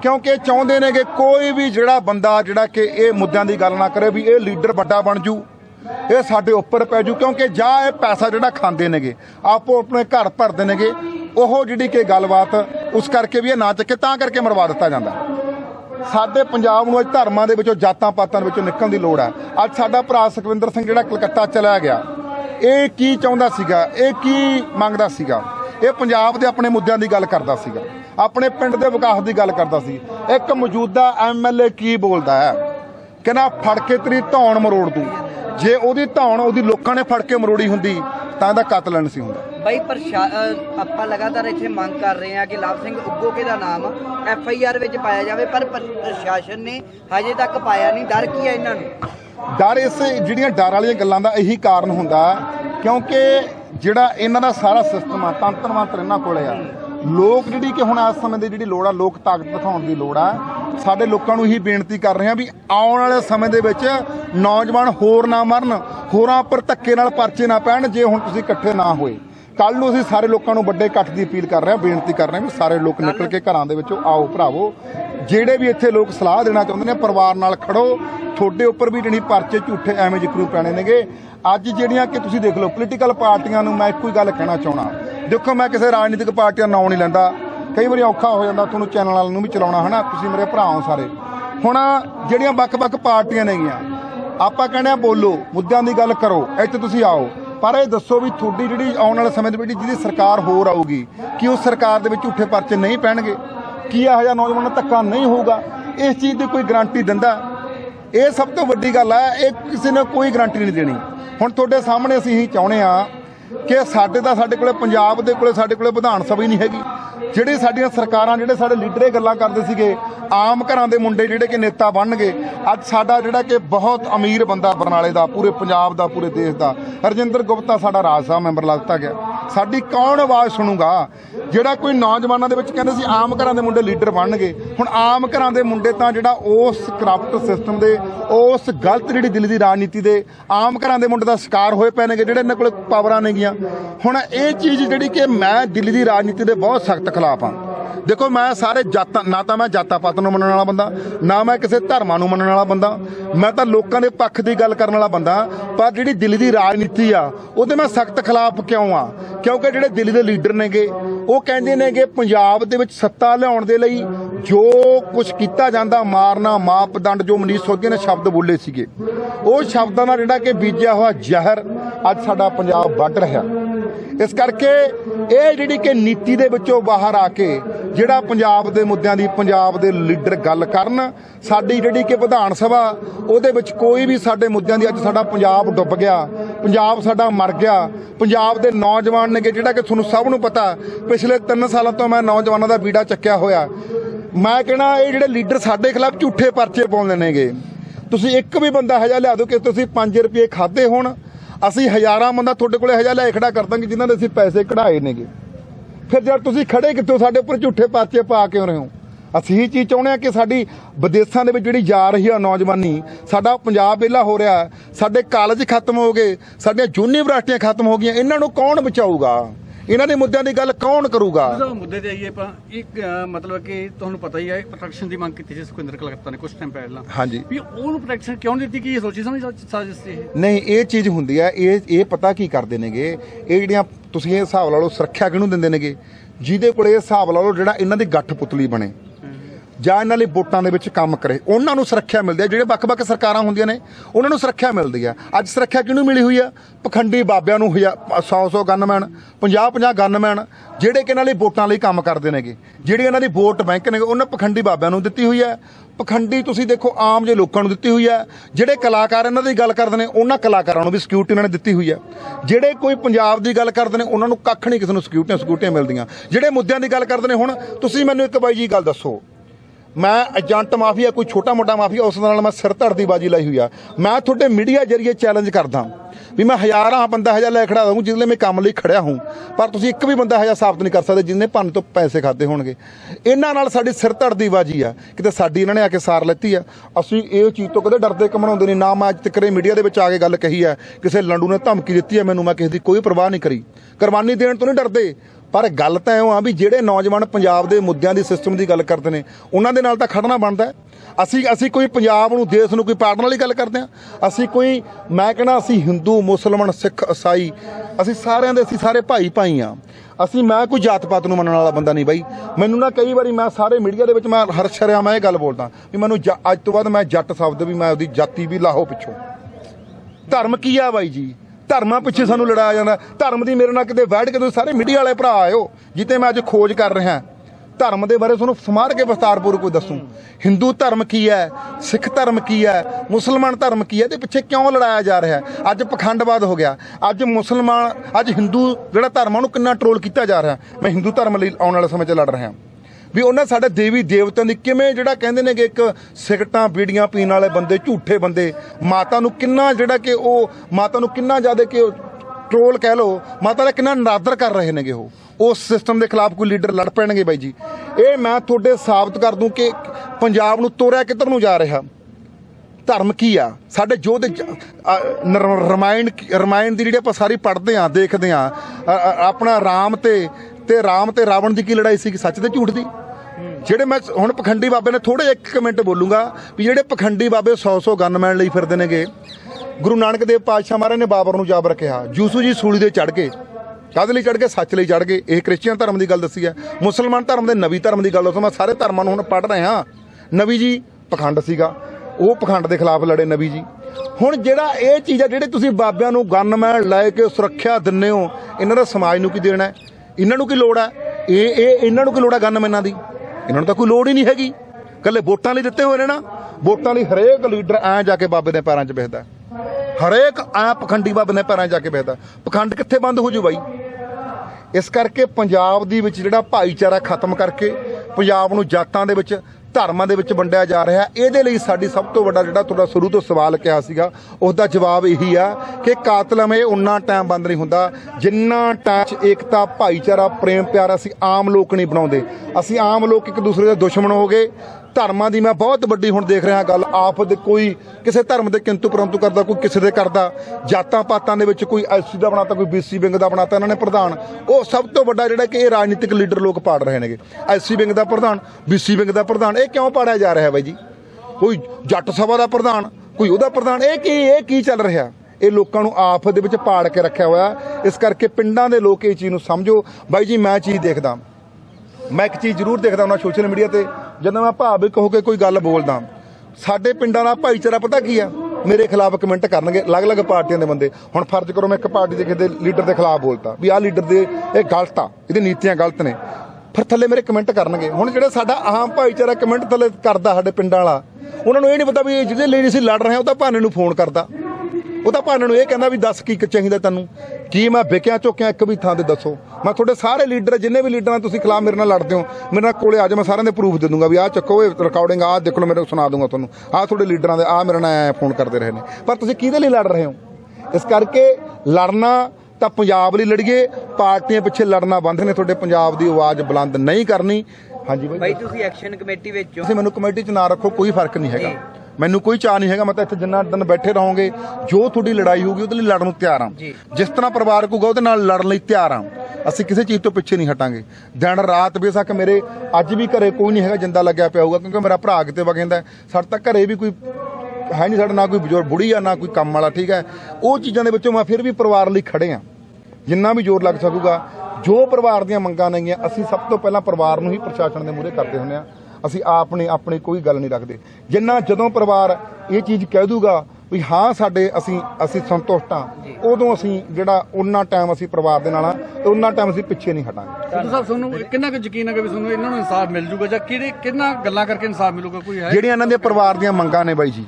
ਕਿਉਂਕਿ ਚਾਹੁੰਦੇ ਨੇ ਕਿ ਕੋਈ ਵੀ ਜਿਹੜਾ ਬੰਦਾ ਜਿਹੜਾ ਕਿ ਇਹ ਮੁੱਦਿਆਂ ਦੀ ਗੱਲ ਨਾ ਕਰੇ ਵੀ ਇਹ ਲੀਡਰ ਵੱਡਾ ਬਣ ਜੂ, ਇਹ ਸਾਡੇ ਉੱਪਰ ਪੈ ਜੂ, ਕਿਉਂਕਿ ਜਾਂ ਇਹ ਪੈਸਾ ਜਿਹੜਾ ਖਾਂਦੇ ਨੇਗੇ, ਆਪੋ ਆਪਣੇ ਘਰ ਭਰਦੇ ਨੇਗੇ, ਉਹ ਜਿਹੜੀ ਕਿ ਗੱਲਬਾਤ ਉਸ ਕਰਕੇ ਵੀ ਇਹ ਨਾ ਚੱਕੇ, ਤਾਂ ਕਰਕੇ ਮਰਵਾ ਦਿੱਤਾ ਜਾਂਦਾ। ਸਾਡੇ ਪੰਜਾਬ ਨੂੰ ਅੱਜ ਧਰਮਾਂ ਦੇ ਵਿੱਚੋਂ ਜਾਤਾਂ ਪਾਤਾਂ ਦੇ ਵਿੱਚੋਂ ਨਿਕਲਣ ਦੀ ਲੋੜ ਹੈ। ਅੱਜ ਸਾਡਾ ਭਰਾ ਸੁਖਵਿੰਦਰ ਸਿੰਘ ਜਿਹੜਾ ਕਲਕੱਤਾ ਚਲਾ ਗਿਆ, ਇਹ ਕੀ ਚਾਹੁੰਦਾ ਸੀਗਾ, ਇਹ ਕੀ ਮੰਗਦਾ ਸੀਗਾ? ਇਹ ਪੰਜਾਬ ਦੇ ਆਪਣੇ ਮੁੱਦਿਆਂ ਦੀ ਗੱਲ ਕਰਦਾ ਸੀਗਾ। ਆਪਣੇ ਪਿੰਡ ਦੇ ਵਿਕਾਸ ਦੀ ਗੱਲ ਕਰਦਾ ਸੀ। ਇੱਕ ਮੌਜੂਦਾ ਐਮਐਲਏ ਕੀ ਬੋਲਦਾ ਹੈ? ਕਹਿੰਦਾ ਫੜ ਕੇ ਤੇਰੀ ਧੌਣ ਮਰੋੜ ਦੂੰ। ਜੇ ਉਹਦੀ ਧੌਣ ਉਹਦੀ ਲੋਕਾਂ ਨੇ ਫੜ ਕੇ ਮਰੋੜੀ ਹੁੰਦੀ ਤਾਂ ਇਹਦਾ ਕਤਲ ਨਹੀਂ ਸੀ ਹੁੰਦਾ। ਬਾਈ ਪ੍ਰਸ਼ਾ ਆਪਾਂ ਲਗਾਤਾਰ ਇੱਥੇ ਮੰਗ ਕਰ ਰਹੇ ਹਾਂ ਕਿ ਲਵ ਸਿੰਘ ਉੱਗੋਕੇ ਦਾ ਨਾਮ ਐਫ ਆਈ ਆਰ ਵਿੱਚ ਪਾਇਆ ਜਾਵੇ ਪ੍ਰ- ਪ੍ਰਸ਼ਾਸਨ ਨੇ ਹਜੇ ਤੱਕ ਪਾਇਆ ਨਹੀਂ। ਡਰ ਕੀ ਹੈ ਇਹਨਾਂ ਨੂੰ? ਡਰ ਇਸ ਜਿਹੜੀਆਂ ਡਰ ਵਾਲੀਆਂ ਗੱਲਾਂ ਦਾ ਇਹੀ ਕਾਰਨ ਹੁੰਦਾ ਕਿਉਂਕਿ ਜਿਹੜਾ ਇਹਨਾਂ ਦਾ ਸਾਰਾ ਸਿਸਟਮ ਆ, ਤੰਤਰ ਮੰਤਰ ਇਹਨਾਂ ਕੋਲੇ ਆ। ਲੋਕ ਜਿਹੜੀ ਕਿ ਹੁਣ ਇਸ ਸਮੇਂ ਦੀ ਜਿਹੜੀ ਲੋੜ ਆ, ਲੋਕ ਤਾਕਤ ਦਿਖਾਉਣ ਦੀ ਲੋੜ ਆ। ਸਾਡੇ ਲੋਕਾਂ ਨੂੰ ਇਹੀ ਬੇਨਤੀ ਕਰ ਰਹੇ ਆ ਵੀ ਆਉਣ ਵਾਲੇ ਸਮੇਂ ਦੇ ਵਿੱਚ ਨੌਜਵਾਨ ਹੋਰ ਨਾ ਮਰਨ, ਹੋਰਾਂ ਉੱਪਰ ਧੱਕੇ ਨਾਲ ਪਰਚੇ ਨਾ ਪੈਣ, ਜੇ ਹੁਣ ਤੁਸੀਂ ਇਕੱਠੇ ਨਾ ਹੋਏ। ਕੱਲ ਨੂੰ ਅਸੀਂ ਸਾਰੇ ਲੋਕਾਂ ਨੂੰ ਵੱਡੇ ਇਕੱਠ ਦੀ ਅਪੀਲ ਕਰ ਰਹੇ ਹਾਂ ਬੇਨਤੀ ਕਰ ਰਹੇ ਹਾਂ ਵੀ ਸਾਰੇ ਲੋਕ ਨਿਕਲ ਕੇ ਘਰਾਂ ਦੇ ਵਿੱਚੋਂ ਆਓ ਭਰਾਵੋ। ਜਿਹੜੇ ਵੀ ਇੱਥੇ ਲੋਕ ਸਲਾਹ ਦੇਣਾ ਚਾਹੁੰਦੇ ਨੇ, ਪਰਿਵਾਰ ਨਾਲ ਖੜੋ, ਤੁਹਾਡੇ ਉੱਪਰ ਵੀ ਜਿਹੜੀ ਪਰਚੇ ਝੂਠੇ ਐਵੇਂ ਜ਼ਿਕਰੂ ਪੈਣੇ ਨੇਗੇ। ਅੱਜ ਜਿਹੜੀਆਂ ਕਿ ਤੁਸੀਂ ਦੇਖ ਲਓ ਪੋਲੀਟੀਕਲ ਪਾਰਟੀਆਂ ਨੂੰ ਮੈਂ ਇੱਕੋ ਹੀ ਗੱਲ ਕਹਿਣਾ ਚਾਹਣਾ ਦੇਖੋ, ਮੈਂ ਕਿਸੇ ਰਾਜਨੀਤਿਕ ਪਾਰਟੀ ਦਾ ਨਾਂ ਨਹੀਂ ਲੈਂਦਾ। ਕਈ ਵਾਰੀ ਔਖਾ ਹੋ ਜਾਂਦਾ, ਤੁਹਾਨੂੰ ਚੈਨਲ ਵਾਲਿਆਂ ਨੂੰ ਵੀ ਚਲਾਉਣਾ, ਹਨਾ? ਤੁਸੀਂ ਮੇਰੇ ਭਰਾ ਹੋ ਸਾਰੇ। ਹੁਣ ਜਿਹੜੀਆਂ ਵੱਖ-ਵੱਖ ਪਾਰਟੀਆਂ ਨੇਗੀਆਂ, ਆਪਾਂ ਕਹਿੰਦੇ ਆ, ਬੋਲੋ, ਮੁੱਦਿਆਂ ਦੀ ਗੱਲ ਕਰੋ, ਇੱਥੇ ਤੁਸੀਂ ਆਓ। ਪਰ ਇਹ ਦੱਸੋ ਵੀ ਤੁਹਾਡੀ ਜਿਹੜੀ ਆਉਣ ਵਾਲੇ ਸਮੇਂ ਦੇ ਵਿੱਚ ਜਿਹਦੀ ਸਰਕਾਰ ਹੋਰ ਆਊਗੀ, ਕਿ ਉਸ ਸਰਕਾਰ ਦੇ ਵਿੱਚ ਝੂਠੇ ਪਰਚੇ ਨਹੀਂ ਪੈਣਗੇ? ਕੀ ਇਹੋ ਜਿਹਾ ਨੌਜਵਾਨਾਂ ਦਾ ਧੱਕਾ ਨਹੀਂ ਹੋਊਗਾ। ਇਸ ਚੀਜ਼ ਦੀ ਕੋਈ ਗਾਰੰਟੀ ਦਿੰਦਾ। ਇਹ ਸਭ ਤੋਂ ਵੱਡੀ ਗੱਲ ਹੈ ਇਹ ਕਿਸੇ ਨੇ ਕੋਈ ਗਾਰੰਟੀ ਨਹੀਂ ਦੇਣੀ। ਹੁਣ ਤੁਹਾਡੇ ਸਾਹਮਣੇ ਅਸੀਂ ਇਹੀ ਚਾਹੁੰਦੇ ਆ ਕਿ ਸਾਡੇ ਤਾਂ ਸਾਡੇ ਕੋਲੇ ਪੰਜਾਬ ਦੇ ਕੋਲੇ ਸਾਡੇ ਕੋਲੇ ਵਿਧਾਨ ਸਭਾ ਹੀ ਨਹੀਂ ਹੈਗੀ। ਜਿਹੜੇ ਸਾਡੀਆਂ ਸਰਕਾਰਾਂ, ਜਿਹੜੇ ਸਾਡੇ ਲੀਡਰ ਇਹ ਗੱਲਾਂ ਕਰਦੇ ਸੀਗੇ, ਆਮ ਘਰਾਂ ਦੇ ਮੁੰਡੇ ਜਿਹੜੇ ਕਿ ਨੇਤਾ ਬਣਨਗੇ, ਅੱਜ ਸਾਡਾ ਜਿਹੜਾ ਕਿ ਬਹੁਤ ਅਮੀਰ ਬੰਦਾ ਬਰਨਾਲੇ ਦਾ, ਪੂਰੇ ਪੰਜਾਬ ਦਾ, ਪੂਰੇ ਦੇਸ਼ ਦਾ ਰਜਿੰਦਰ ਗੁਪਤਾ ਸਾਡਾ ਰਾਜ ਸਭਾ ਮੈਂਬਰ ਲਾ ਦਿੱਤਾ ਗਿਆ। ਸਾਡੀ ਕੌਣ ਆਵਾਜ਼ ਸੁਣੂਗਾ? ਜਿਹੜਾ ਕੋਈ ਨੌਜਵਾਨਾਂ ਦੇ ਵਿੱਚ ਕਹਿੰਦੇ ਸੀ ਆਮ ਘਰਾਂ ਦੇ ਮੁੰਡੇ ਲੀਡਰ ਬਣਨਗੇ, ਹੁਣ ਆਮ ਘਰਾਂ ਦੇ ਮੁੰਡੇ ਤਾਂ ਜਿਹੜਾ ਉਸ ਕਰਪਟ ਸਿਸਟਮ ਦੇ, ਉਸ ਗਲਤ ਜਿਹੜੀ ਦਿੱਲੀ ਦੀ ਰਾਜਨੀਤੀ ਦੇ ਆਮ ਘਰਾਂ ਦੇ ਮੁੰਡੇ ਦਾ ਸ਼ਿਕਾਰ ਹੋਏ ਪਏ ਨੇਗੇ, ਜਿਹੜੇ ਇਹਨਾਂ ਕੋਲ ਪਾਵਰਾਂ ਨੇਗੀਆਂ। ਹੁਣ ਇਹ ਚੀਜ਼ ਜਿਹੜੀ ਕਿ ਮੈਂ ਦਿੱਲੀ ਦੀ ਰਾਜਨੀਤੀ ਦੇ ਬਹੁਤ ਸਖਤ ਖਿਲਾਫ ਹਾਂ। ਦੇਖੋ ਮੈਂ ਸਾਰੇ ਜਾਤਾਂ ਨਾ ਤਾਂ ਮੈਂ ਜਾਤਾਂ ਪਾਤਾਂ ਨੂੰ ਮੰਨਣ ਵਾਲਾ ਬੰਦਾ, ਨਾ ਮੈਂ ਕਿਸੇ ਧਰਮਾਂ ਨੂੰ ਮੰਨਣ ਵਾਲਾ ਬੰਦਾ, ਮੈਂ ਤਾਂ ਲੋਕਾਂ ਦੇ ਪੱਖ ਦੀ ਗੱਲ ਕਰਨ ਵਾਲਾ ਬੰਦਾ, ਪਰ ਜਿਹੜੀ ਦਿੱਲੀ ਦੀ ਰਾਜਨੀਤੀ ਆ, ਉਹਦੇ ਮੈਂ ਸਖਤ ਖਿਲਾਫ ਕਿਉਂ ਆ? ਕਿਉਂਕਿ ਜਿਹੜੇ ਦਿੱਲੀ ਦੇ ਲੀਡਰ ਨੇਗੇ, ਉਹ ਕਹਿੰਦੇ ਨੇਗੇ ਪੰਜਾਬ ਦੇ ਵਿੱਚ ਸੱਤਾ ਲਿਆਉਣ ਦੇ ਲਈ ਜੋ ਕੁਝ ਕੀਤਾ ਜਾਂਦਾ, ਮਾਰਨਾ ਮਾਪਦੰਡ ਜੋ ਮਨੀਸ਼ ਸੋਧੀ ਨੇ ਸ਼ਬਦ ਬੋਲੇ ਸੀਗੇ। ਉਹ ਸ਼ਬਦਾਂ ਦਾ ਜਿਹੜਾ ਕਿ ਬੀਜਿਆ ਹੋਇਆ ਜ਼ਹਿਰ ਅੱਜ ਸਾਡਾ ਪੰਜਾਬ ਵੱਢ ਰਿਹਾ। ਇਸ ਕਰਕੇ ਇਹ ਜਿਹੜੀ ਕਿ ਨੀਤੀ ਦੇ ਵਿੱਚੋਂ ਬਾਹਰ ਆ ਕੇ ਜਿਹੜਾ ਪੰਜਾਬ ਦੇ ਮੁੱਦਿਆਂ ਦੀ, ਪੰਜਾਬ ਦੇ ਲੀਡਰ ਗੱਲ ਕਰਨ, ਸਾਡੀ ਜਿਹੜੀ ਕਿ ਵਿਧਾਨ ਸਭਾ, ਉਹਦੇ ਵਿੱਚ ਕੋਈ ਵੀ ਸਾਡੇ ਮੁੱਦਿਆਂ ਦੀ ਅੱਜ ਸਾਡਾ ਪੰਜਾਬ ਡੁੱਬ ਗਿਆ, ਪੰਜਾਬ ਸਾਡਾ ਮਰ ਗਿਆ, ਪੰਜਾਬ ਦੇ ਨੌਜਵਾਨ ਨੇਗੇ, ਜਿਹੜਾ ਕਿ ਤੁਹਾਨੂੰ ਸਭ ਨੂੰ ਪਤਾ, ਪਿਛਲੇ 3 ਸਾਲਾਂ ਤੋਂ ਮੈਂ ਨੌਜਵਾਨਾਂ ਦਾ ਬੀੜਾ ਚੱਕਿਆ ਹੋਇਆ। ਮੈਂ ਕਹਿਣਾ, ਇਹ ਜਿਹੜੇ ਲੀਡਰ ਸਾਡੇ ਖਿਲਾਫ ਝੂਠੇ ਪਰਚੇ ਪਾਉਂਦੇ ਨੇਗੇ, ਤੁਸੀਂ ਇੱਕ ਵੀ ਬੰਦਾ ਹਜਾ ਲਿਆ ਦਿਓ ਕਿ ਤੁਸੀਂ 5 ਰੁਪਏ ਖਾਦੇ ਹੋਣ ਅਸੀਂ ਹਜ਼ਾਰਾਂ ਬੰਦਾ ਤੁਹਾਡੇ ਕੋਲੇ ਹਜਾ ਲੈ ਖੜਾ ਕਰ ਦਾਂਗੇ, ਜਿਨ੍ਹਾਂ ਦੇ ਅਸੀਂ ਪੈਸੇ ਕਢਾਏ ਨੇਗੇ। ਫਿਰ ਜਦ ਤੁਸੀਂ ਖੜੇ ਕਿੱਥੋਂ ਸਾਡੇ ਉੱਪਰ ਝੂਠੇ ਪਰਚੇ ਪਾ ਕਿਉਂ ਰਹੇ ਹੋ? ਅਸੀਂ ਇਹ ਚੀਜ਼ ਚਾਹੁੰਦੇ ਆ ਕਿ ਸਾਡੀ ਵਿਦੇਸ਼ਾਂ ਦੇ ਵਿੱਚ ਜਿਹੜੀ ਜਾ ਰਹੀ ਆ ਨੌਜਵਾਨੀ, ਸਾਡਾ ਪੰਜਾਬ ਵਿਹਲਾ ਹੋ ਰਿਹਾ ਸਾਡੇ ਕਾਲਜ ਖਤਮ ਹੋ ਗਏ, ਸਾਡੀਆਂ ਯੂਨੀਵਰਸਿਟੀਆਂ ਖਤਮ ਹੋ ਗਈਆਂ, ਇਹਨਾਂ ਨੂੰ ਕੌਣ ਬਚਾਊਗਾ? ਇਹਨਾਂ ਦੇ ਮੁੱਦਿਆਂ ਦੀ ਗੱਲ ਕੌਣ ਕਰੂਗਾ? ਜਦੋਂ ਮੁੱਦੇ ਤੇ ਆਈਏ ਆਪਾਂ ਇੱਕ ਅਹ, ਮਤਲਬ ਕਿ ਤੁਹਾਨੂੰ ਪਤਾ ਹੀ ਹੈ ਪ੍ਰੋਟੈਕਸ਼ਨ ਦੀ ਮੰਗ ਕੀਤੀ ਸੀ ਸੁਖਿੰਦਰ ਕਲਕੱਤਾ ਨੇ ਕੁਝ ਟਾਈਮ ਪਹਿਲਾਂ। ਹਾਂਜੀ। ਵੀ ਉਹਨੂੰ ਪ੍ਰੋਟੈਕਸ਼ਨ ਕਿਉਂ ਨਹੀਂ ਦਿੱਤੀ ਕਿ ਇਹ ਸੋਚੀ ਸਮਝ ਸਾਜ਼ਿਸ਼ ਸੀ ਇਹ? ਨਹੀਂ ਇਹ ਚੀਜ਼ ਹੁੰਦੀ ਹੈ ਇਹ ਇਹ ਪਤਾ ਕੀ ਕਰਦੇ ਨੇਗੇ? ਇਹ ਜਿਹੜੀਆਂ ਤੁਸੀਂ ਇਹ ਹਿਸਾਬ ਲਾ ਲਓ ਸੁਰੱਖਿਆ ਕਿਹਨੂੰ ਦਿੰਦੇ ਨੇਗੇ? ਜਿਹਦੇ ਕੋਲੇ ਇਹ ਹਿਸਾਬ ਲਾ ਲਓ ਜਿਹੜਾ ਇਹਨਾਂ ਦੀ ਗੱਠ ਪੁਤਲੀ ਬਣੇ। ਜਾਂ ਇਹਨਾਂ ਲਈ ਵੋਟਾਂ ਦੇ ਵਿੱਚ ਕੰਮ ਕਰੇ। ਉਹਨਾਂ ਨੂੰ ਸੁਰੱਖਿਆ ਮਿਲਦੀ ਹੈ। ਜਿਹੜੇ ਵੱਖ-ਵੱਖ ਸਰਕਾਰਾਂ ਹੁੰਦੀਆਂ ਨੇ, ਉਹਨਾਂ ਨੂੰ ਸੁਰੱਖਿਆ ਮਿਲਦੀ ਹੈ। ਅੱਜ ਸੁਰੱਖਿਆ ਕਿਹਨੂੰ ਮਿਲੀ ਹੋਈ ਹੈ? ਪਖੰਡੀ ਬਾਬਿਆਂ ਨੂੰ 100-100 ਗਨਮੈਨ 50-50 ਗਨਮੈਨ, ਜਿਹੜੇ ਕਿ ਇਹਨਾਂ ਲਈ ਵੋਟਾਂ ਲਈ ਕੰਮ ਕਰਦੇ ਨੇਗੇ। ਜਿਹੜੇ ਇਹਨਾਂ ਦੀ ਵੋਟ ਬੈਂਕ ਨੇ, ਉਹਨਾਂ ਪਖੰਡੀ ਬਾਬਿਆਂ ਨੂੰ ਦਿੱਤੀ ਹੋਈ ਹੈ। ਪਖੰਡੀ ਤੁਸੀਂ ਦੇਖੋ, ਆਮ ਜੇ ਲੋਕਾਂ ਨੂੰ ਦਿੱਤੀ ਹੋਈ ਹੈ। ਜਿਹੜੇ ਕਲਾਕਾਰ ਇਹਨਾਂ ਦੀ ਗੱਲ ਕਰਦੇ ਨੇ, ਉਹਨਾਂ ਕਲਾਕਾਰਾਂ ਨੂੰ ਵੀ ਸਿਕਿਉਰਿਟੀ ਇਹਨਾਂ ਨੇ ਦਿੱਤੀ ਹੋਈ ਹੈ। ਜਿਹੜੇ ਕੋਈ ਪੰਜਾਬ ਦੀ ਗੱਲ ਕਰਦੇ ਨੇ, ਉਹਨਾਂ ਨੂੰ ਕੱਖ ਨਹੀਂ ਕਿਸੇ ਨੂੰ ਸਿਕਿਉਰਿਟੀਆਂ ਸਿਕਿਉਰਿਟੀਆਂ ਮਿਲਦੀਆਂ। ਜਿਹੜੇ ਮੁੱਦਿਆਂ ਦੀ ਗੱਲ ਕਰਦੇ ਨੇ ਹੁਣ, ਤੁਸੀਂ ਮੈਨੂੰ ਇੱਕ ਬਾਈ ਜੀ ਗੱਲ ਦੱਸੋ। ਮੈਂ ਏਜੰਟ ਮਾਫੀਆ, ਕੋਈ ਛੋਟਾ ਮੋਟਾ ਮਾਫੀਆ, ਉਸ ਨਾਲ ਮੈਂ ਸਿਰ ਧੜ ਦੀ ਬਾਜੀ ਲਾਈ ਹੋਈ ਆ। ਮੈਂ ਤੁਹਾਡੇ ਮੀਡੀਆ ਜਰੀਏ ਚੈਲੰਜ ਕਰਦਾ ਵੀ ਮੈਂ ਹਜ਼ਾਰਾਂ ਬੰਦਾ ਹਜ਼ਾਰ ਲੈ ਖੜਾ ਦਊਂ ਜਿਹਦੇ ਲਈ ਮੈਂ ਕੰਮ ਲਈ ਖੜਿਆ ਹੂੰ ਪਰ ਤੁਸੀਂ ਇੱਕ ਵੀ ਬੰਦਾ ਹਜ਼ਾਰ ਸਾਬਤ ਨਹੀਂ ਕਰ ਸਕਦੇ ਜਿਹਨੇ ਭੰਨ ਤੋਂ ਪੈਸੇ ਖਾਦੇ ਹੋਣਗੇ। ਇਹਨਾਂ ਨਾਲ ਸਾਡੀ ਸਿਰ ਧੜ ਦੀ ਬਾਜੀ ਆ। ਕਿਤੇ ਸਾਡੀ ਇਹਨਾਂ ਨੇ ਆ ਕੇ ਸਾਰ ਲੈਤੀ ਆ। ਅਸੀਂ ਇਹ ਚੀਜ਼ ਤੋਂ ਕਦੇ ਡਰਦੇ ਕਮਣਾਉਂਦੇ ਨਹੀਂ। ਨਾ ਮੈਂ ਅੱਜ ਤੱਕ ਮੀਡੀਆ ਦੇ ਵਿੱਚ ਆ ਕੇ ਗੱਲ ਕਹੀ ਆ। ਕਿਸੇ ਲੰਡੂ ਨੇ ਧਮਕੀ ਦਿੱਤੀ ਆ। ਮੈਨੂੰ ਮੈਂ ਕਿਸੇ ਦੀ ਕੋਈ ਪਰਵਾਹ ਨਹੀਂ ਕਰੀ। ਕੁਰਬਾਨੀ ਦੇਣ ਤੋਂ ਨਹੀਂ ਡਰਦੇ। ਪਰ ਗੱਲ ਤਾਂ ਇਉਂ ਆ ਵੀ ਜਿਹੜੇ ਨੌਜਵਾਨ ਪੰਜਾਬ ਦੇ ਮੁੱਦਿਆਂ ਦੀ ਸਿਸਟਮ ਦੀ ਗੱਲ ਕਰਦੇ ਨੇ, ਉਹਨਾਂ ਦੇ ਨਾਲ ਤਾਂ ਖੜਨਾ ਬਣਦਾ ਅਸੀਂ ਅਸੀਂ ਕੋਈ ਪੰਜਾਬ ਨੂੰ, ਦੇਸ਼ ਨੂੰ ਕੋਈ ਪਾੜਨ ਵਾਲੀ ਗੱਲ ਕਰਦੇ ਆ ਅਸੀਂ ਕੋਈ, ਮੈਂ ਕਹਿੰਦਾ ਅਸੀਂ ਹਿੰਦੂ ਮੁਸਲਮਾਨ ਸਿੱਖ ਈਸਾਈ ਅਸੀਂ ਸਾਰਿਆਂ ਦੇ, ਅਸੀਂ ਸਾਰੇ ਭਾਈ ਭਾਈ ਆ ਅਸੀਂ, ਮੈਂ ਕੋਈ ਜਾਤ ਪਾਤ ਨੂੰ ਮੰਨਣ ਵਾਲਾ ਬੰਦਾ ਨਹੀਂ ਬਾਈ। ਮੈਨੂੰ ਨਾ ਕਈ ਵਾਰੀ ਮੈਂ ਸਾਰੇ ਮੀਡੀਆ ਦੇ ਵਿੱਚ ਮੈਂ ਹਰ ਸ਼ਰਿਆ ਮੈਂ ਇਹ ਗੱਲ ਬੋਲਦਾ ਵੀ ਮੈਨੂੰ ਜ- ਅੱਜ ਤੋਂ ਬਾਅਦ ਮੈਂ ਜੱਟ ਸ਼ਬਦ ਵੀ, ਮੈਂ ਉਹਦੀ ਜਾਤੀ ਵੀ ਲਾਹੋ ਪਿੱਛੋਂ। ਧਰਮ ਕੀ ਆ ਬਾਈ ਜੀ? ਧਰਮਾਂ ਪਿੱਛੇ ਸਾਨੂੰ ਲੜਾਇਆ ਜਾਂਦਾ। ਧਰਮ ਦੀ ਮੇਰੇ ਨਾਲ ਕਿਤੇ ਵੈਡ ਕੇ ਤੁਸੀਂ ਸਾਰੇ ਮੀਡੀਆ ਵਾਲੇ ਭਰਾ ਆਇਓ ਜਿੱਤੇ ਮੈਂ ਅੱਜ ਖੋਜ ਕਰ ਰਿਹਾ। ਧਰਮ ਦੇ ਬਾਰੇ ਤੁਹਾਨੂੰ ਸਮਾਰ ਕੇ ਵਿਸਤਾਰਪੂਰਵਕ ਕੋਈ ਦੱਸੂ। ਹਿੰਦੂ ਧਰਮ ਕੀ ਹੈ? ਸਿੱਖ ਧਰਮ ਕੀ ਹੈ? ਮੁਸਲਮਾਨ ਧਰਮ ਕੀ ਹੈ? ਇਹਦੇ ਪਿੱਛੇ ਕਿਉਂ ਲੜਾਇਆ ਜਾ ਰਿਹਾ? ਹੈ ਅੱਜ ਪਖੰਡਵਾਦ ਹੋ ਗਿਆ। ਅੱਜ ਮੁਸਲਮਾਨ, ਅੱਜ ਹਿੰਦੂ ਜਿਹੜਾ ਧਰਮ ਉਹਨੂੰ ਕਿੰਨਾ ਟਰੋਲ ਕੀਤਾ ਜਾ ਰਿਹਾ? ਮੈਂ ਹਿੰਦੂ ਧਰਮ ਲਈ ਆਉਣ ਵਾਲੇ ਸਮੇਂ 'ਚ ਲੜ ਰਿਹਾ। ਵੀ ਉਹਨਾਂ ਸਾਡੇ ਦੇਵੀ ਦੇਵਤਿਆਂ ਦੀ ਕਿਵੇਂ ਜਿਹੜਾ ਕਹਿੰਦੇ ਨੇ ਕਿ ਇੱਕ ਸਿਗਰਟਾਂ ਬੀੜੀਆਂ ਪੀਣ ਵਾਲੇ ਬੰਦੇ, ਝੂਠੇ ਬੰਦੇ, ਮਾਤਾ ਨੂੰ ਕਿੰਨਾ ਜਿਹੜਾ ਕਿ ਉਹ, ਮਾਤਾ ਨੂੰ ਕਿੰਨਾ ਜ਼ਿਆਦਾ ਕਿ ਉਹ ਟ੍ਰੋਲ ਕਹਿ ਲੋ ਮਾਤਾ ਦਾ ਕਿੰਨਾ ਨਰਾਦਰ ਕਰ ਰਹੇ ਨੇਗੇ ਉਹ। ਉਸ ਸਿਸਟਮ ਦੇ ਖਿਲਾਫ ਕੋਈ ਲੀਡਰ ਲੜ ਪੈਣਗੇ ਬਾਈ ਜੀ। ਇਹ ਮੈਂ ਤੁਹਾਡੇ ਸਾਬਤ ਕਰ ਦੂੰ ਕਿ ਪੰਜਾਬ ਨੂੰ ਤੋਰਿਆ ਕਿੱਧਰ ਨੂੰ ਜਾ ਰਿਹਾ? ਧਰਮ ਕੀ ਆ? ਸਾਡੇ ਯੋਧ ਰਮਾਇਣ ਰਮਾਇਣ ਦੀ ਜਿਹੜੀ ਆਪਾਂ ਸਾਰੀ ਪੜ੍ਹਦੇ ਆ ਦੇਖਦੇ ਆ ਆਪਣਾ ਰਾਮ ਤੇ ਤੇ ਰਾਮ ਤੇ ਰਾਵਣ ਦੀ ਕੀ ਲੜਾਈ ਸੀ ਸੱਚ ਤੇ ਝੂਠ ਦੀ? ਜਿਹੜੇ ਮੈਂ ਹੁਣ ਪਖੰਡੀ ਬਾਬੇ ਨੇ ਥੋੜੇ ਇੱਕ ਮਿੰਟ ਬੋਲੂੰਗਾ ਵੀ ਜਿਹੜੇ ਪਖੰਡੀ ਬਾਬੇ 100-100 ਗਨਮੈਨ ਲਈ ਫਿਰਦੇ ਨੇਗੇ, ਗੁਰੂ ਨਾਨਕ ਦੇਵ ਪਾਤਸ਼ਾਹ ਮਹਾਰਾਜ ਨੇ ਬਾਬਰ ਨੂੰ ਜਾਬਰ ਰੱਖਿਆ। ਯੂਸੂ ਜੀ ਸੂਲੀ ਦੇ ਚੜ ਕੇ ਕਾਹਦੇ ਲਈ ਚੜ ਕੇ, ਸੱਚ ਲਈ ਚੜ ਗਏ ਇਹ ਕ੍ਰਿਸਚੀਅਨ ਧਰਮ ਦੀ ਗੱਲ ਦੱਸੀ ਹੈ। ਮੁਸਲਮਾਨ ਧਰਮ ਦੇ ਨਵੀ ਧਰਮ ਦੀ ਗੱਲ ਦੱਸੋ, ਮੈਂ ਸਾਰੇ ਧਰਮਾਂ ਨੂੰ ਹੁਣ ਪੜ੍ਹ ਰਿਹਾ ਨਵੀ ਜੀ ਪਖੰਡ ਸੀਗਾ, ਉਹ ਪਖੰਡ ਦੇ ਖਿਲਾਫ ਲੜੇ ਨਬੀ ਜੀ। ਹੁਣ ਜਿਹੜਾ ਇਹ ਚੀਜ਼ ਆ ਜਿਹੜੇ ਤੁਸੀਂ ਬਾਬਿਆਂ ਨੂੰ ਗਨਮੈਨ ਲੈ ਕੇ ਸੁਰੱਖਿਆ ਦਿੰਨੇ ਹੋ, ਇਹਨਾਂ ਦਾ ਸਮਾਜ ਨੂੰ ਕੀ ਦੇਣਾ ਹੈ? ਇਹਨਾਂ ਨੂੰ ਕੀ ਲੋੜ ਹੈ ਇਹ ਇਹ ਇਹਨਾਂ ਨੂੰ ਕੀ ਲੋੜ ਹੈ ਗਨਮੈਨਾਂ ਦੀ? ਇਹਨਾਂ ਨੂੰ ਤਾਂ ਕੋਈ ਲੋੜ ਹੀ ਨਹੀਂ ਹੈਗੀ। ਕੱਲੇ ਵੋਟਾਂ ਲਈ ਦਿੱਤੇ ਹੋਏ ਨੇ ਨਾ। ਵੋਟਾਂ ਲਈ ਹਰੇਕ ਲੀਡਰ ਐ ਜਾ ਕੇ ਬਾਬੇ ਦੇ ਪੈਰਾਂ 'ਚ ਬਹਿਦਾ। ਹਰੇਕ ਐ ਪਖੰਡੀ ਬਾਬੇ ਦੇ ਪੈਰਾਂ 'ਚ ਜਾ ਕੇ ਬਹਿਦਾ। ਪਖੰਡ ਕਿੱਥੇ ਬੰਦ ਹੋ ਜੂ ਬਾਈ? ਇਸ ਕਰਕੇ ਪੰਜਾਬ ਦੀ ਵਿੱਚ ਜਿਹੜਾ ਭਾਈਚਾਰਾ ਖਤਮ ਕਰਕੇ ਪੰਜਾਬ ਨੂੰ ਜਾਤਾਂ ਦੇ ਵਿੱਚ ਧਰਮਾਂ ਦੇ ਵਿੱਚ ਵੰਡਿਆ ਜਾ ਰਿਹਾ। ਇਹਦੇ ਲਈ ਸਾਡੀ ਸਭ ਤੋਂ ਵੱਡਾ ਜਿਹੜਾ ਤੁਹਾਡਾ ਸ਼ੁਰੂ ਤੋਂ ਸਵਾਲ ਕਿਹਾ ਸੀਗਾ ਉਸ ਦਾ ਜਵਾਬ ਇਹੀ ਆ ਕਿ ਕਾਤਲਮ ਇਹ ਉਨਾ ਟਾਈਮ ਬੰਦ ਨਹੀਂ ਹੁੰਦਾ, ਜਿੰਨਾ ਟਾਈਮ ਏਕਤਾ, ਭਾਈਚਾਰਾ, ਪ੍ਰੇਮ, ਪਿਆਰ ਅਸੀਂ ਆਮ ਲੋਕ ਨਹੀਂ ਬਣਾਉਂਦੇ। ਅਸੀਂ ਆਮ ਲੋਕ ਇੱਕ ਦੂਸਰੇ ਦੇ ਦੁਸ਼ਮਣ ਹੋ ਗਏ ਧਰਮਾਂ ਦੀ ਮੈਂ ਬਹੁਤ ਵੱਡੀ ਹੁਣ ਦੇਖ ਰਿਹਾ ਗੱਲ। ਆਪ ਦੇ ਕੋਈ ਕਿਸੇ ਧਰਮ ਦੇ ਕਿੰਤੂ ਪਰੰਤੂ ਕਰਦਾ, ਕੋਈ ਕਿਸੇ ਦੇ ਕਰਦਾ। ਜਾਤਾਂ ਪਾਤਾਂ ਦੇ ਵਿੱਚ ਕੋਈ ਐਸਸੀ ਦਾ ਬਣਾਤਾ, ਕੋਈ ਬੀਸੀ ਵਿੰਗ ਦਾ ਬਣਾਤਾ, ਇਹਨਾਂ ਨੇ ਪ੍ਰਧਾਨ। ਉਹ ਸਭ ਤੋਂ ਵੱਡਾ ਜਿਹੜਾ ਕਿ ਇਹ ਰਾਜਨੀਤਿਕ ਲੀਡਰ ਲੋਕ ਪਾੜ ਰਹੇ ਨੇਗੇ। ਐਸਸੀ ਵਿੰਗ ਦਾ ਪ੍ਰਧਾਨ ਬੀਸੀ ਵਿੰਗ ਦਾ ਪ੍ਰਧਾਨ, ਇਹ ਕਿਉਂ ਪਾੜਿਆ ਜਾ ਰਿਹਾ ਬਾਈ ਜੀ? ਕੋਈ ਜੱਟ ਸਭਾ ਦਾ ਪ੍ਰਧਾਨ, ਕੋਈ ਉਹਦਾ ਪ੍ਰਧਾਨ, ਇਹ ਕੀ ਇਹ ਕੀ ਚੱਲ ਰਿਹਾ? ਇਹ ਲੋਕਾਂ ਨੂੰ ਆਪ ਦੇ ਵਿੱਚ ਪਾੜ ਕੇ ਰੱਖਿਆ ਹੋਇਆ। ਇਸ ਕਰਕੇ ਪਿੰਡਾਂ ਦੇ ਲੋਕ ਇਹ ਚੀਜ਼ ਨੂੰ ਸਮਝੋ। ਬਾਈ ਜੀ, ਮੈਂ ਚੀਜ਼ ਦੇਖਦਾ। ਮੈਂ ਇੱਕ ਚੀਜ਼ ਜ਼ਰੂਰ ਦੇਖਦਾ ਹੁੰਦਾ ਸੋਸ਼ਲ ਮੀਡੀਆ ਤੇ। ਜਦੋਂ ਮੈਂ ਭਾਵਿਕ ਹੋ ਕੇ ਕੋਈ ਗੱਲ ਬੋਲਦਾ, ਸਾਡੇ ਪਿੰਡਾਂ ਦਾ ਭਾਈਚਾਰਾ ਪਤਾ ਕੀ ਆ? ਮੇਰੇ ਖਿਲਾਫ ਕਮੈਂਟ ਕਰਨਗੇ, ਅਲੱਗ-ਅਲੱਗ ਪਾਰਟੀਆਂ ਦੇ ਬੰਦੇ। ਹੁਣ ਫਰਜ਼ ਕਰੋ ਮੈਂ ਇੱਕ ਪਾਰਟੀ ਦੇ ਕਿਸੇ ਲੀਡਰ ਦੇ ਖਿਲਾਫ ਬੋਲਤਾ ਵੀ ਆਹ ਲੀਡਰ ਦੇ ਇਹ ਗਲਤ ਆ, ਇਹਦੀ ਨੀਤੀਆਂ ਗਲਤ ਨੇ। ਫਿਰ ਥੱਲੇ ਮੇਰੇ ਕਮੈਂਟ ਕਰਨਗੇ। ਹੁਣ ਜਿਹੜਾ ਸਾਡਾ ਆਮ ਭਾਈਚਾਰਾ ਕਮੈਂਟ ਥੱਲੇ ਕਰਦਾ ਸਾਡੇ ਪਿੰਡਾਂ ਵਾਲਾ, ਉਹਨਾਂ ਨੂੰ ਇਹ ਨਹੀਂ ਪਤਾ ਵੀ ਇਹ ਜਿਹੜੇ ਲੇਡੀ ਸੀ ਲੜ ਰਹੇ ਹਾਂ, ਉਹ ਤਾਂ ਭਾਨੇ ਨੂੰ ਫੋਨ ਕਰਦਾ। ਉਹ ਤਾਂ ਭਾਨੇ ਨੂੰ ਇਹ ਕਹਿੰਦਾ ਵੀ ਦੱਸ ਕੀ ਚਾਹੀਦਾ ਤੈਨੂੰ? ਕੀ ਮੈਂ ਵਿਕਿਆ ਚੁੱਕਿਆ ਇੱਕ ਵੀ ਥਾਂ ਤੇ ਦੱਸੋ? ਮੈਂ ਤੁਹਾਡੇ ਸਾਰੇ ਲੀਡਰ ਜਿੰਨੇ ਵੀ ਲੀਡਰਾਂ ਤੁਸੀਂ ਖਿਲਾਫ ਮੇਰੇ ਨਾਲ ਲੜਦੇ ਹੋ ਮੇਰੇ ਨਾਲ ਕੋਲੇ ਆ ਜਾ ਮੈਂ ਸਾਰਿਆਂ ਦੇ ਪ੍ਰੂਫ ਦੇ ਦੂੰਗਾ ਵੀ ਆਹ ਚੱਕੋ ਇਹ ਰਿਕਾਰਡਿੰਗ ਆਹ ਦੇਖ ਲਓ ਮੇਰੇ ਸੁਣਾ ਦੂੰਗਾ ਤੁਹਾਨੂੰ। ਆਹ ਤੁਹਾਡੇ ਲੀਡਰਾਂ ਦੇ ਆਹ ਮੇਰੇ ਨਾਲ ਫੋਨ ਕਰਦੇ ਰਹੇ ਨੇ। ਪਰ ਤੁਸੀਂ ਕਿਹਦੇ ਲਈ ਲੜ ਰਹੇ ਹੋ? ਇਸ ਕਰਕੇ ਲੜਨਾ ਤਾਂ ਪੰਜਾਬ ਲਈ ਲੜੀਏ ਪਾਰਟੀਆਂ ਪਿੱਛੇ ਲੜਨਾ ਬੰਦ ਨੇ ਤੁਹਾਡੇ ਪੰਜਾਬ ਦੀ ਆਵਾਜ਼ ਬੁਲੰਦ ਨਹੀਂ ਕਰਨੀ। ਹਾਂਜੀ ਬਾਈ ਬਾਈ ਤੁਸੀਂ ਐਕਸ਼ਨ ਕਮੇਟੀ ਵਿੱਚ ਹੋ। ਤੁਸੀਂ ਮੈਨੂੰ ਕਮੇਟੀ 'ਚ ਨਾ ਰੱਖੋ ਕੋਈ ਫ਼ਰਕ ਨਹੀਂ ਹੈਗਾ। ਮੈਨੂੰ ਕੋਈ ਚਾਹ ਨਹੀਂ ਹੈਗਾ ਮੈਂ ਤਾਂ ਇੱਥੇ ਜਿੰਨਾ ਦਿਨ ਬੈਠੇ ਰਹੋਗੇ ਜੋ ਤੁਹਾਡੀ ਲੜਾਈ ਹੋਊਗੀ ਉਹਦੇ ਲਈ ਲੜਨ ਨੂੰ ਤਿਆਰ ਹਾਂ। ਜਿਸ ਤਰ੍ਹਾਂ ਪਰਿਵਾਰ ਕਹੂਗਾ ਉਹਦੇ ਨਾਲ ਲੜਨ ਲਈ ਤਿਆਰ ਹਾਂ। ਅਸੀਂ ਕਿਸੇ ਚੀਜ਼ ਤੋਂ ਪਿੱਛੇ ਨਹੀਂ ਹਟਾਂਗੇ। ਦਿਨ ਰਾਤ ਬੇਸ਼ੱਕ ਮੇਰੇ ਅੱਜ ਵੀ ਘਰੇ ਕੋਈ ਨਹੀਂ ਹੈਗਾ ਜਿੰਦਾ ਲੱਗਿਆ ਪਿਆ ਹੋਊਗਾ ਕਿਉਂਕਿ ਮੇਰਾ ਭਰਾ ਕਿਤੇ ਵਗਿੰਦਾ ਸਾਡੇ ਤਾਂ ਘਰੇ ਵੀ ਕੋਈ ਹੈ ਨਹੀਂ ਸਾਡਾ ਨਾ ਕੋਈ ਬਜ਼ੁਰਗ ਬੁੜੀ ਆ ਨਾ ਕੋਈ ਕੰਮ ਵਾਲਾ ਠੀਕ ਹੈ। ਉਹ ਚੀਜ਼ਾਂ ਦੇ ਵਿੱਚੋਂ ਮੈਂ ਫਿਰ ਵੀ ਪਰਿਵਾਰ ਲਈ ਖੜੇ ਆ ਜਿੰਨਾ ਵੀ ਜ਼ੋਰ ਲੱਗ ਸਕੂਗਾ ਜੋ ਪਰਿਵਾਰ ਦੀਆਂ ਮੰਗਾਂ ਨੇਗੀਆਂ ਅਸੀਂ ਸਭ ਤੋਂ ਪਹਿਲਾਂ ਪਰਿਵਾਰ ਨੂੰ ਹੀ ਪ੍ਰਸ਼ਾਸਨ ਦੇ ਮੂਹਰੇ ਕਰਦੇ ਹੁੰਦੇ ਆ ਅਸੀਂ ਆਪ ਨੇ ਆਪਣੀ ਕੋਈ ਗੱਲ ਨਹੀਂ ਰੱਖਦੇ। ਜਿੰਨਾ ਜਦੋਂ ਪਰਿਵਾਰ ਇਹ ਚੀਜ਼ ਕਹਿ ਦੂਗਾ ਵੀ ਹਾਂ ਸਾਡੇ ਅਸੀਂ ਅਸੀਂ ਸੰਤੁਸ਼ਟ ਆ ਉਦੋਂ ਅਸੀਂ ਜਿਹੜਾ ਉਹਨਾਂ ਟਾਈਮ ਅਸੀਂ ਪਰਿਵਾਰ ਦੇ ਨਾਲ ਆ ਤੇ ਉਹਨਾਂ ਟਾਈਮ ਅਸੀਂ ਪਿੱਛੇ ਨਹੀਂ ਹਟਾਂਗੇ। ਸਿੱਧੂ ਸਾਹਿਬ ਤੁਹਾਨੂੰ ਕਿੰਨਾ ਕੁ ਯਕੀਨ ਹੈ ਕਿ ਵੀ ਤੁਹਾਨੂੰ ਇਹਨਾਂ ਨੂੰ ਇਨਸਾਫ ਮਿਲ ਜੂਗਾ ਜਾਂ ਕਿਹੜੇ ਕਿੰਨਾ ਗੱਲਾਂ ਕਰਕੇ ਇਨਸਾਫ ਮਿਲੂਗਾ ਕੋਈ ਹੈ? ਜਿਹੜੀਆਂ ਇਹਨਾਂ ਦੇ ਪਰਿਵਾਰ ਦੀਆਂ ਮੰਗਾਂ ਨੇ ਬਾਈ ਜੀ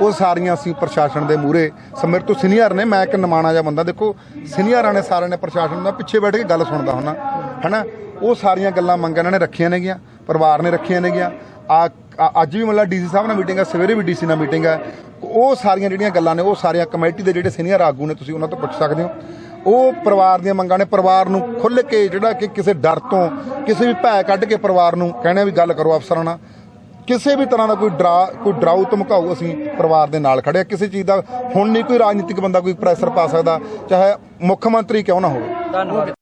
ਉਹ ਸਾਰੀਆਂ ਅਸੀਂ ਪ੍ਰਸ਼ਾਸਨ ਦੇ ਮੂਹਰੇ ਸਮੇਰ ਤੋਂ ਸੀਨੀਅਰ ਨੇ ਮੈਂ ਇੱਕ ਨਿਮਾਣਾ ਜਿਹਾ ਬੰਦਾ ਦੇਖੋ ਸੀਨੀਅਰਾਂ ਨੇ ਸਾਰਿਆਂ ਨੇ ਪ੍ਰਸ਼ਾਸਨ ਦਾ ਪਿੱਛੇ ਬੈਠ ਕੇ ਗੱਲ ਸੁਣਦਾ ਹੁੰਦਾ ਹਨਾ? ਉਹ ਸਾਰੀਆਂ ਗੱਲਾਂ ਮੰਗਾਂ ਇਹਨਾਂ ਨੇ ਰੱਖੀਆਂ ਨੇਗੀਆਂ। ਪਰਿਵਾਰ ਨੇ ਰੱਖੀਆਂ ਨੇਗੀਆਂ। ਆ ਅੱਜ ਵੀ ਮਤਲਬ ਡੀਸੀ ਸਾਹਿਬ ਨਾਲ ਮੀਟਿੰਗ ਹੈ ਸਵੇਰੇ ਵੀ ਡੀਸੀ ਨਾਲ ਮੀਟਿੰਗ ਹੈ ਉਹ ਸਾਰੀਆਂ ਜਿਹੜੀਆਂ ਗੱਲਾਂ ਨੇ, ਉਹ ਸਾਰੀਆਂ ਕਮੇਟੀ ਦੇ ਜਿਹੜੇ ਸੀਨੀਅਰ ਆਗੂ ਨੇ, ਤੁਸੀਂ ਉਹਨਾਂ ਤੋਂ ਪੁੱਛ ਸਕਦੇ ਹੋ। ਉਹ ਪਰਿਵਾਰ ਦੀਆਂ ਮੰਗਾਂ ਨੇ, ਪਰਿਵਾਰ ਨੂੰ ਖੁੱਲ੍ਹ ਕੇ ਜਿਹੜਾ ਕਿ ਕਿਸੇ ਡਰ ਤੋਂ, ਕਿਸੇ ਵੀ ਭੈ ਕੱਢ ਕੇ ਪਰਿਵਾਰ ਨੂੰ ਕਹਿਣਾ ਵੀ ਗੱਲ ਕਰੋ ਅਫਸਰਾਂ ਨਾਲ। ਕਿਸੇ ਵੀ ਤਰ੍ਹਾਂ ਦਾ ਕੋਈ ਡਰਾ, ਕੋਈ ਡਰਾਊ ਧਮਕਾਊ ਅਸੀਂ ਪਰਿਵਾਰ ਦੇ ਨਾਲ ਖੜੇ ਆ। ਕਿਸੇ ਚੀਜ਼ ਦਾ ਹੁਣ ਨਹੀਂ ਕੋਈ ਰਾਜਨੀਤਿਕ ਬੰਦਾ ਕੋਈ ਪ੍ਰੈਸ਼ਰ ਪਾ ਸਕਦਾ, ਚਾਹੇ ਮੁੱਖ ਮੰਤਰੀ ਕਿਉਂ ਨਾ ਹੋਵੇ। ਧੰਨਵਾਦ।